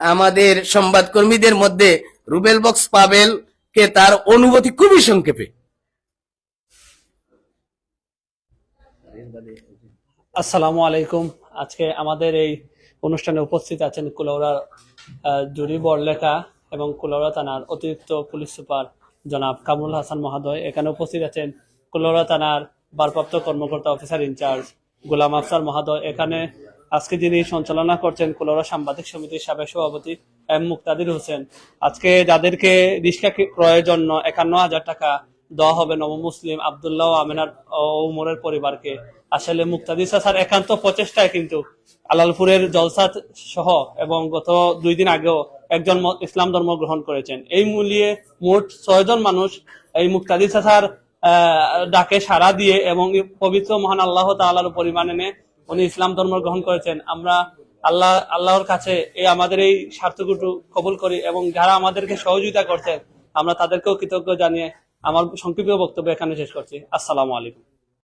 আমাদের সংবাদকর্মীদের মধ্যে রুবেল বক্স পাবেল কে তার অনুভূতি খুবই সংক্ষেপে। আসসালামু আলাইকুম। আজকে আমাদের এই অনুষ্ঠানে উপস্থিত আছেন আহ, জুরি বড়লেখা এবং কুলাউড়া থানার অতিরিক্ত পুলিশ সুপার জনাব কামরুল হাসান মহোদয়। এখানে উপস্থিত আছেন কুলাউড়া থানার ভারপ্রাপ্ত কর্মকর্তা অফিসার ইনচার্জ গোলাম আফসার মহোদয়। এখানে আজকে যিনি সঞ্চালনা করছেন কুলাউড়া সাংবাদিক সমিতির সাবেক সভাপতি এম মুক্তাদির হোসেন, আজকে যাদেরকে রিক্সা ক্রয়ের জন্য একান্ন হাজার টাকা দেওয়া হবে নব মুসলিম আবদুল্লাহ আমিনার উমরের পরিবারকে। আসলে মুক্তাদি স্যার একান্ত প্রচেষ্টায় কিন্তু আলালপুরের জলসাত সহ এবং গত দুই দিন আগেও একজন ইসলাম ধর্ম গ্রহণ করেছেন। এই মূল্যে মোট ছয়জন মানুষ এই মুক্তাদি স্যার ডাকে সাড়া দিয়ে এবং পবিত্র মহান আল্লাহ তাআলার পরিমাণ এনে উনি ইসলাম ধর্ম গ্রহণ করেছেন। আমরা আল্লাহ, আল্লাহর কাছে এই আমাদের এই স্বার্থকুটু কবুল করি এবং যারা আমাদেরকে সহযোগিতা করছেন, আমরা তাদেরকেও কৃতজ্ঞ জানিয়ে আমার সংক্ষিপ্ত বক্তব্য এখানে শেষ করছি। আসসালামু আলাইকুম।